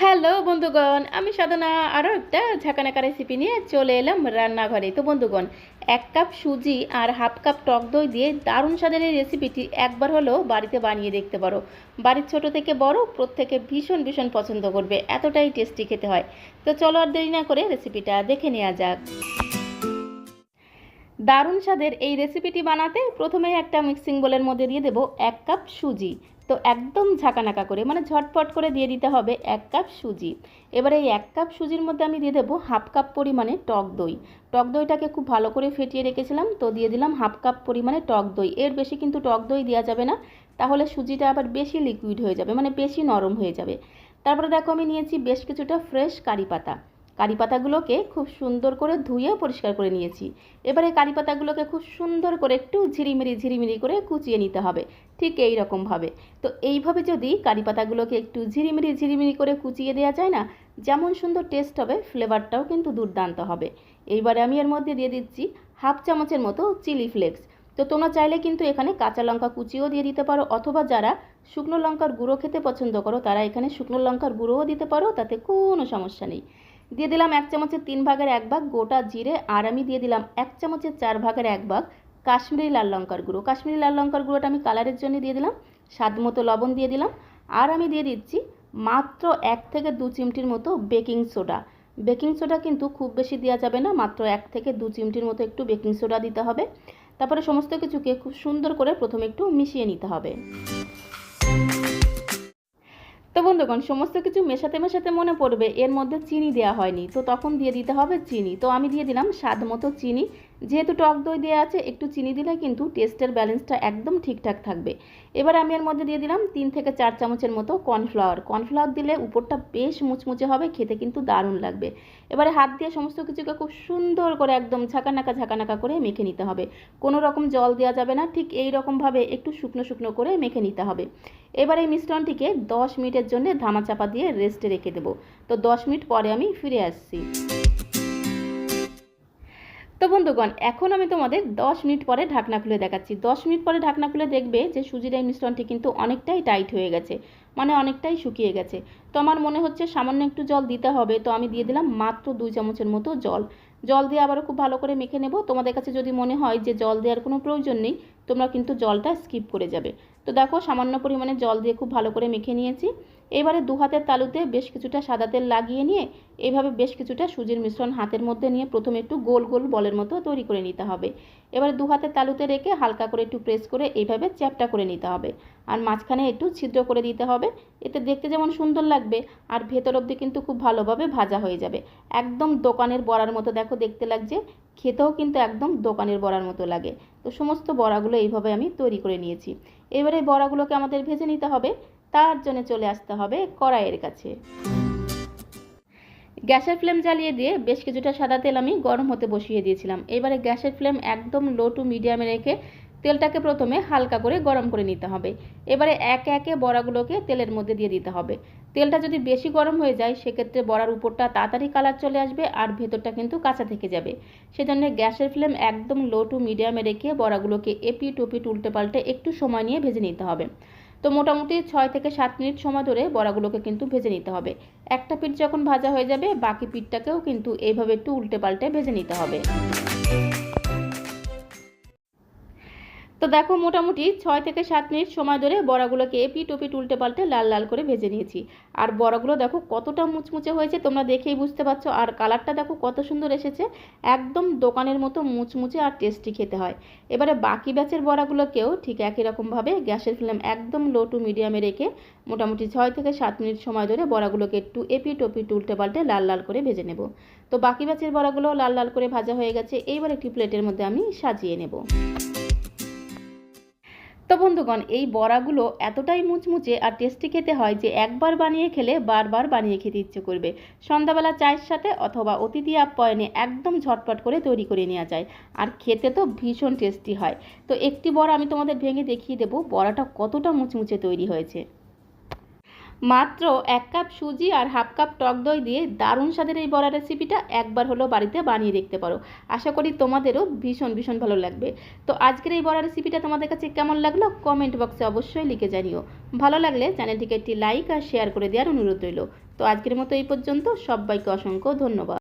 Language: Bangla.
হ্যালো বন্ধুগণ, আমি সাধনা। আরও একটা ঝাঁকানাকা রেসিপি নিয়ে চলে এলাম রান্নাঘরে। তো বন্ধুগণ, এক কাপ সুজি আর হাফ কাপ টক দই দিয়ে দারুণ স্বাদের এই রেসিপিটি একবার হলেও বাড়িতে বানিয়ে দেখতে পারো। বাড়ির ছোট থেকে বড়, প্রত্যেকে ভীষণ ভীষণ পছন্দ করবে। এতটাই টেস্টি খেতে হয়। তো চলো আর দেরি না করে রেসিপিটা দেখে নেওয়া যাক। দারুণ স্বাদের এই রেসিপিটি বানাতে প্রথমে একটা মিক্সিং বোলের মধ্যে দিয়ে দেবো এক কাপ সুজি। তো একদম ঝাঁকানাকা করে মানে ঝটপট করে দিয়ে দিতে হবে এক কাপ সুজি। এবারে এই এক কাপ সুজির মধ্যে আমি দিয়ে দেবো হাফ কাপ পরিমাণে টক দই। টক দইটাকে খুব ভালো করে ফেটিয়ে রেখেছিলাম, তো দিয়ে দিলাম হাফ কাপ পরিমাণে টক দই। এর বেশি কিন্তু টক দই দেওয়া যাবে না, তাহলে সুজিটা আবার বেশি লিকুইড হয়ে যাবে মানে বেশি নরম হয়ে যাবে। তারপরে দেখো আমি নিয়েছি বেশ কিছুটা ফ্রেশ কারি পাতা। কারি পাতাগুলোকে খুব সুন্দর করে ধুয়ে পরিষ্কার করে নিয়েছি। এবারে কারি পাতাগুলোকে খুব সুন্দর করে একটু ঝিরিমিরি ঝিরিমিরি করে কুচিয়ে নিতে হবে, ঠিক এই রকমভাবে তো এইভাবে যদি কারি পাতাগুলোকে একটু ঝিরিমিরি ঝিরিমিরি করে কুচিয়ে দেওয়া যায় না, যেমন সুন্দর টেস্ট হবে ফ্লেভারটাও কিন্তু দুর্দান্ত হবে। এইবারে আমি এর মধ্যে দিয়ে দিচ্ছি হাফ চামচের মতো চিলি ফ্লেক্স তো তোমরা চাইলে কিন্তু এখানে কাঁচা লঙ্কা কুচিও দিয়ে দিতে পারো, অথবা যারা শুকনো লঙ্কার গুঁড়ো খেতে পছন্দ করো, তারা এখানে শুকনো লঙ্কার গুঁড়োও দিতে পারো, তাতে কোনো সমস্যা নেই। দিয়ে দিলাম এক চামচের তিন ভাগের এক ভাগ গোটা জিরে, আর আমি দিয়ে দিলাম এক চামচের চার ভাগের এক ভাগ কাশ্মীরি লাল লঙ্কার গুঁড়ো। কাশ্মীরি লাল লঙ্কার গুঁড়োটা আমি কালারের জন্য দিয়ে দিলাম, স্বাদ মতো লবণ দিয়ে দিলাম, আর আমি দিয়ে দিচ্ছি মাত্র এক থেকে দু চিমটির মতো বেকিং সোডা। বেকিং সোডা কিন্তু খুব বেশি দেওয়া যাবে না, মাত্র এক থেকে দু চিমটির মতো একটু বেকিং সোডা দিতে হবে। তারপরে সমস্ত কিছুকে খুব সুন্দর করে প্রথমে একটু মিশিয়ে নিতে হবে। তো বন্ধুগণ, সমস্ত কিছু মেশাতে মেশাতে মনে পড়বে। এর মধ্যে চিনি দেওয়া হয়নি। তো তখন দিয়ে দিতে হবে চিনি। তো আমি দিয়ে দিলাম স্বাদ মতো চিনি। যেহেতু টক দই দেওয়া আছে, একটু চিনি দিলে কিন্তু টেস্টের ব্যালেন্সটা একদম ঠিকঠাক থাকবে। এবার আমি এর মধ্যে দিয়ে দিলাম তিন থেকে চার চামচের মতো কর্নফ্লাওয়ার কর্নফ্লাওয়ার দিলে উপরটা বেশ মুচমুচে হবে, খেতে কিন্তু দারুণ লাগবে। এবারে হাত দিয়ে সমস্ত কিছুকে খুব সুন্দর করে একদম ঝাঁকানাকা ঝাঁকানাকা করে মেখে নিতে হবে। কোনো রকম জল দেওয়া যাবে না, ঠিক এই রকমভাবে একটু শুকনো শুকনো করে মেখে নিতে হবে। এবার এই মিশ্রণটিকে দশ মিনিটের জন্য ধামাচাপা দিয়ে রেস্টে রেখে দেবো। তো দশ মিনিট পরে আমি ফিরে আসছি। বন্ধুগণ, এখন আমি তোমাদের দশ মিনিট পরে ঢাকনা খুলে দেখাচ্ছি। দশ মিনিট পরে ঢাকনা খুলে দেখবে যে সুজির এই মিশ্রণটি কিন্তু অনেকটাই টাইট হয়ে গেছে। মানে অনেকটাই শুকিয়ে গেছে। তো আমার মনে হচ্ছে সামান্য একটু জল দিতে হবে। তো আমি দিয়ে দিলাম মাত্র দুই চামচের মতো জল। জল দিয়ে আবারও খুব ভালো করে মেখে নেব। তোমাদের কাছে যদি মনে হয় যে জল দেওয়ার কোনো প্রয়োজন নেই, তোমরা কিন্তু জলটা স্কিপ করে যাবে। তো দেখো সামান্য পরিমাণে জল দিয়ে খুব ভালো করে মেখে নিয়েছি। এবারে দু হাতের তালুতে বেশ কিছুটা সাদা তেল লাগিয়ে নিয়ে, এভাবে বেশ কিছুটা সুজির মিশ্রণ হাতের মধ্যে নিয়ে প্রথমে একটু গোল গোল বলের মতো তৈরি করে নিতে হবে। এবারে দু হাতের তালুতে রেখে হালকা করে একটু প্রেস করে এইভাবে চ্যাপটা করে নিতে হবে। আর মাঝখানে একটু ছিদ্র করে দিতে হবে। এতে দেখতে যেমন সুন্দর লাগবে, আর ভেতর অবধি কিন্তু খুব ভালোভাবে ভাজা হয়ে যাবে। একদম দোকানের বড়ার মতো, দেখো দেখতে লাগছে। খেতেও কিন্তু একদম দোকানের বড়ার মতো লাগে। তো সমস্ত বড়াগুলো এইভাবে আমি তৈরি করে নিয়েছি। এবারে বড়াগুলোকে আমাদের ভেজে নিতে হবে। তার জন্য চলে আসতে হবে কড়াইয়ের কাছে। গ্যাসের ফ্লেম জ্বালিয়ে দিয়ে বেশ কিছুটা সাদা তেল আমি গরম হতে বসিয়ে দিয়েছিলাম। এবারে গ্যাসের ফ্লেম একদম লো টু মিডিয়ামে রেখে তেলটাকে প্রথমে হালকা করে গরম করে নিতে হবে। এবারে একে একে বড়াগুলোকে তেলের মধ্যে দিয়ে দিতে হবে। তেলটা যদি বেশি গরম হয়ে যায়, সেক্ষেত্রে বড়ার উপরটা তাড়াতাড়ি কালার চলে আসবে আর ভেতরটা কিন্তু কাঁচা থেকে যাবে। সেজন্য গ্যাসের ফ্লেম একদম লো টু মিডিয়ামে রেখে বড়াগুলোকে এপি টুপিট উল্টে পাল্টে একটু সময় নিয়ে ভেজে নিতে হবে। তো মোটামুটি ছয় থেকে সাত মিনিট সময় ধরে বড়াগুলোকে কিন্তু ভেজে নিতে হবে। একটা পিঠ যখন ভাজা হয়ে যাবে, বাকি পিঠটাকেও কিন্তু এইভাবে একটু উল্টে পাল্টে ভেজে নিতে হবে। তো দেখো, মোটামুটি ছয় থেকে সাত মিনিট সময় ধরে বড়াগুলোকে এপি টপি উল্টে পাল্টে লাল লাল করে ভেজে নিয়েছি। আর বড়াগুলো দেখো কতটা মুচমুচে হয়েছে, তোমরা দেখেই বুঝতে পারছ। আর কালারটা দেখো কত সুন্দর এসেছে। একদম দোকানের মতো মুচমুচে আর টেস্টি খেতে হয়। এবারে বাকি ব্যাচের বড়াগুলোকেও ঠিক একই রকমভাবে গ্যাসের ফ্লেম একদম লো টু মিডিয়ামে রেখে মোটামুটি ছয় থেকে সাত মিনিট সময় ধরে বড়াগুলোকে একটু এপি টপি উল্টে পাল্টে লাল লাল করে ভেজে নেব। তো বাকি ব্যাচের বড়াগুলো লাল লাল করে ভাজা হয়ে গেছে। এইবার একটি প্লেটের মধ্যে আমি সাজিয়ে নেব। তো বন্ধুগণ এই বড়াগুলো এতটাই মুচমুচে আর টেস্টি খেতে হয় যে একবার বানিয়ে খেলে বারবার বানিয়ে খেতে ইচ্ছে করবে। সন্ধ্যাবেলা চায়ের সাথে অথবা অতিথি আপ্যায়নে একদম ঝটপট করে তৈরি করে নেওয়া যায়। আর খেতে তো ভীষণ টেস্টি হয়। তো একটি বড়া আমি তোমাদের ভেঙে দেখিয়ে দেবো। বড়াটা কতটা মুচমুচে তৈরি হয়েছে। মাত্র এক কাপ সুজি আর হাফ কাপ টক দই দিয়ে দারুণ স্বাদের এই বড়া রেসিপিটা একবার হলো বাড়িতে বানিয়ে দেখতে পারো। আশা করি তোমাদেরও ভীষণ ভীষণ ভালো লাগবে। তো আজকের এই বড়া রেসিপিটা তোমাদের কাছে কেমন লাগল? কমেন্ট বক্সে অবশ্যই লিখে জানিও। ভালো লাগলে চ্যানেলটিকে একটি লাইক আর শেয়ার করে দেওয়ার অনুরোধ রইল। তো আজকের মতো এই পর্যন্ত। সবাইকে অসংখ্য ধন্যবাদ।